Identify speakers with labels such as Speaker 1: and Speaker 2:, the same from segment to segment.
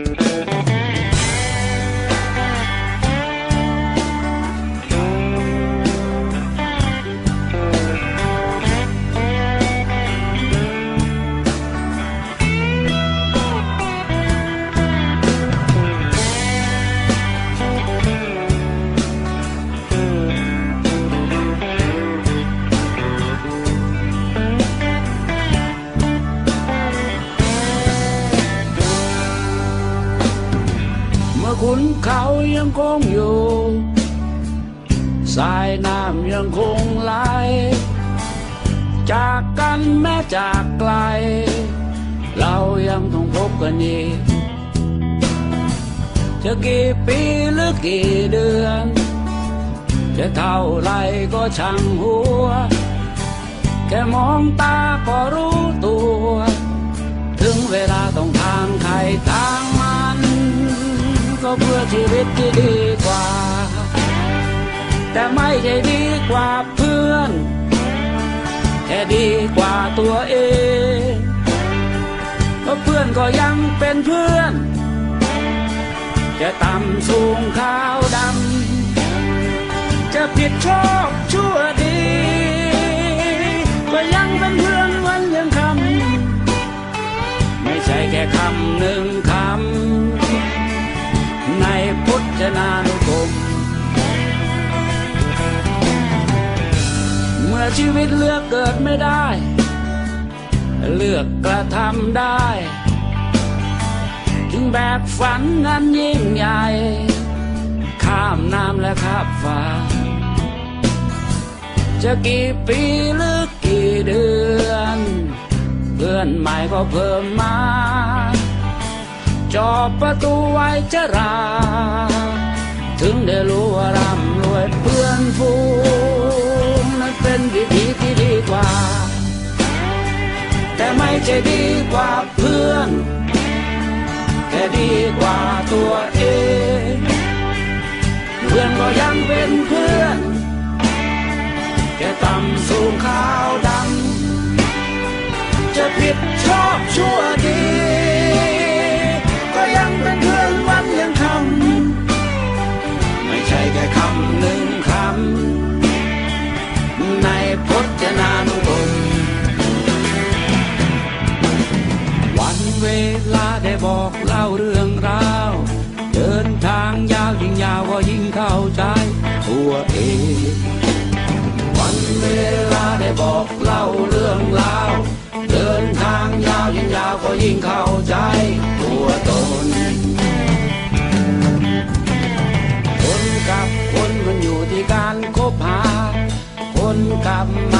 Speaker 1: เมื่ นเขายังคงอยู่ สายน้ำยังคงไหล จากกันแม้จากไกล เรายังต้องพบกันอีกจะกี่ปีหรือกี่เดือน จะเท่าไรก็ช่างหัว แค่มองตาก็รู้ตัว ตที่ดีกว่า แต่ไม่ใช่ดีกว่าเพื่อน แค่ดีกว่าตัวเองเพราะเพื่อนก็ยังเป็นเพื่อน จะต่ำสูงขาวดำ จะผิดชอบชั่วดี ก็ยังเป็นเพื่อนวันยังคำ ไม่ใช่แค่คำหนึ่ง พุทธนานุกรมเมื่อชีวิตเลือกเกิดไม่ได้ เลือกกระทำได้ ถึงแบบฝันนั้นยิ่งใหญ่ ข้ามน้ำและข้ามฟ้า จะกี่ปีหรือกี่เดือน เพื่อนใหม่ก็เพิ่มมาจอบประตูไว้จะรา ถึงได้รู้ว่าร่ำรวยเพื่อนฟูงนั้นเป็นวิธีที่ดีกว่า แต่ไม่ใช่ดีกว่าเพื่อนแค่ดีกว่าตัวเอง เพื่อนก็ยังเป็นเพื่อนแค่ต่ำสูงขาวดำจะผิดชอบชั่ว ลาได้บอกเล่าเรื่องราว เดินทางยาวยิ่งยาวก็ยิ่งเข้าใจตัวเองวันเวลาได้บอกเล่าเรื่องราว เดินทางยาวยิ่งยาวก็ยิ่งเข้าใจตัวตนคนกับคนมันอยู่ที่การคบหา คนกับมา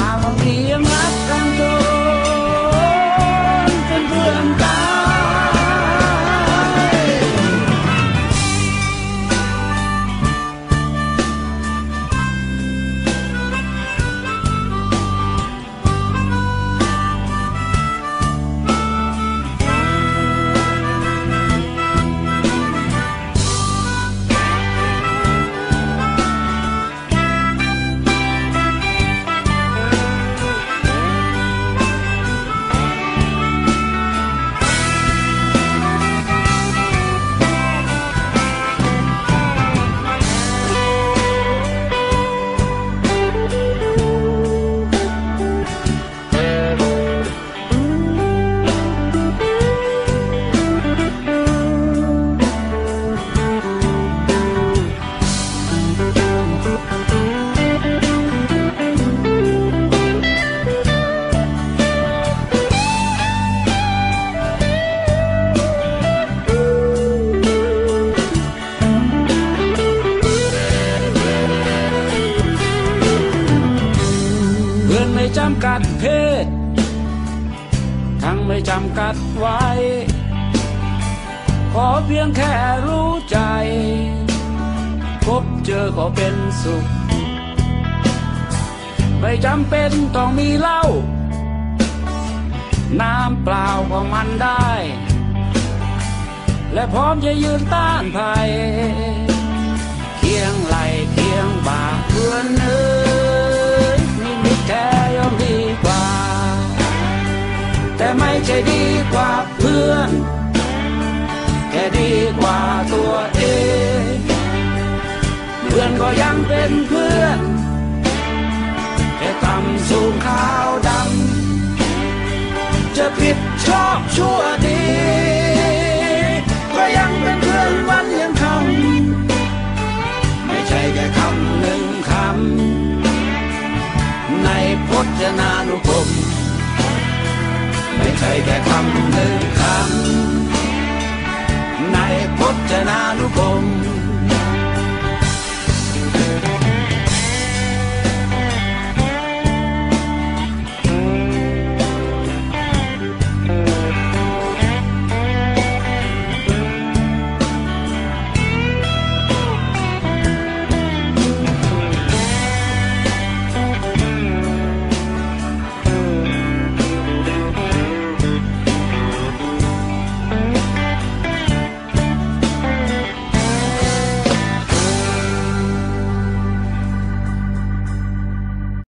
Speaker 1: จำกัดเพศ ทั้งไม่จำกัดไว้ ขอเพียงแค่รู้ใจ พบเจอก็เป็นสุข ไม่จำเป็นต้องมีเหล้าน้ำเปล่าก็มันได้ และพร้อมจะยืนต้านภัย ก็ยังเป็นเพื่อนแค่ต่ำสูงขาวดำจะผิดชอบชั่วดี ก็ยังเป็นเพื่อนวันยังคำไม่ใช่แค่คำหนึ่งคำในพจนานุกรมไม่ใช่แค่คำหนึ่งคำในพจนานุกรม